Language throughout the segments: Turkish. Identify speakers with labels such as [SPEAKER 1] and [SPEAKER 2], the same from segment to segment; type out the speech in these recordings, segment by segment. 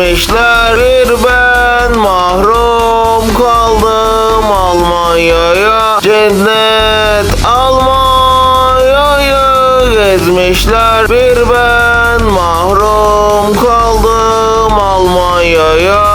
[SPEAKER 1] vermişler bir ben mahrum kaldım Almanya'ya cennet Almanya'ya. Gezmişler bir ben mahrum kaldım Almanya'ya.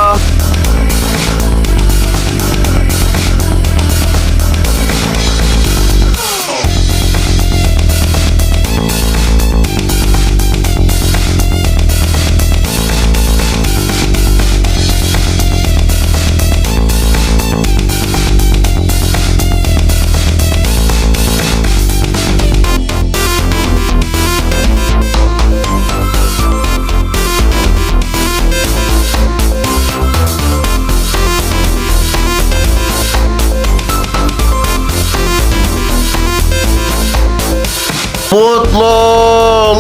[SPEAKER 1] Mutluluklar,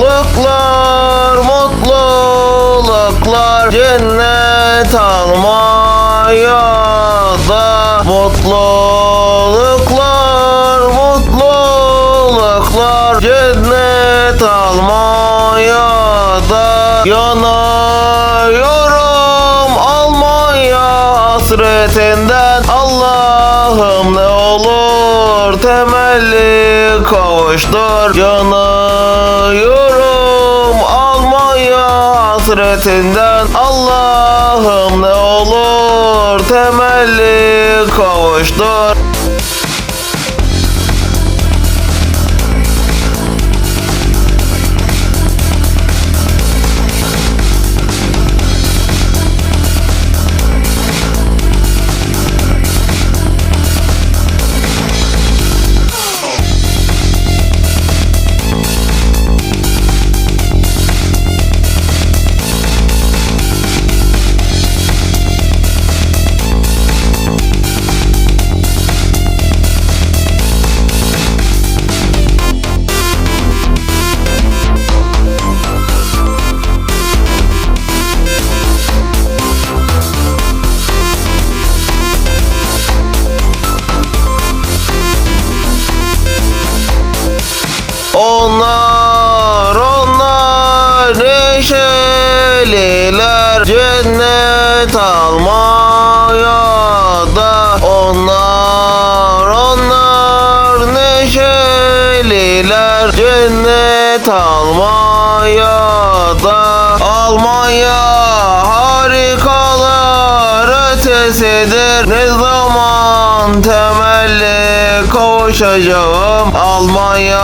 [SPEAKER 1] mutluluklar Cennet Almanya'da Mutluluklar, mutluluklar Cennet Almanya'da Yanıyorum. Almanya hasretinden Allah'ım ne olur temelli kavuştur. Yanıyorum Almanya hasretinden. Allah'ım ne olur temelli kavuştur neşeliler cennet almaya Almanya harikalar ötesidir. Ne zaman temelli kavuşacağım? Almanya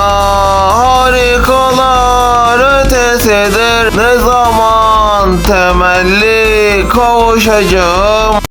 [SPEAKER 1] harikalar ötesidir. Ne zaman temelli kavuşacağım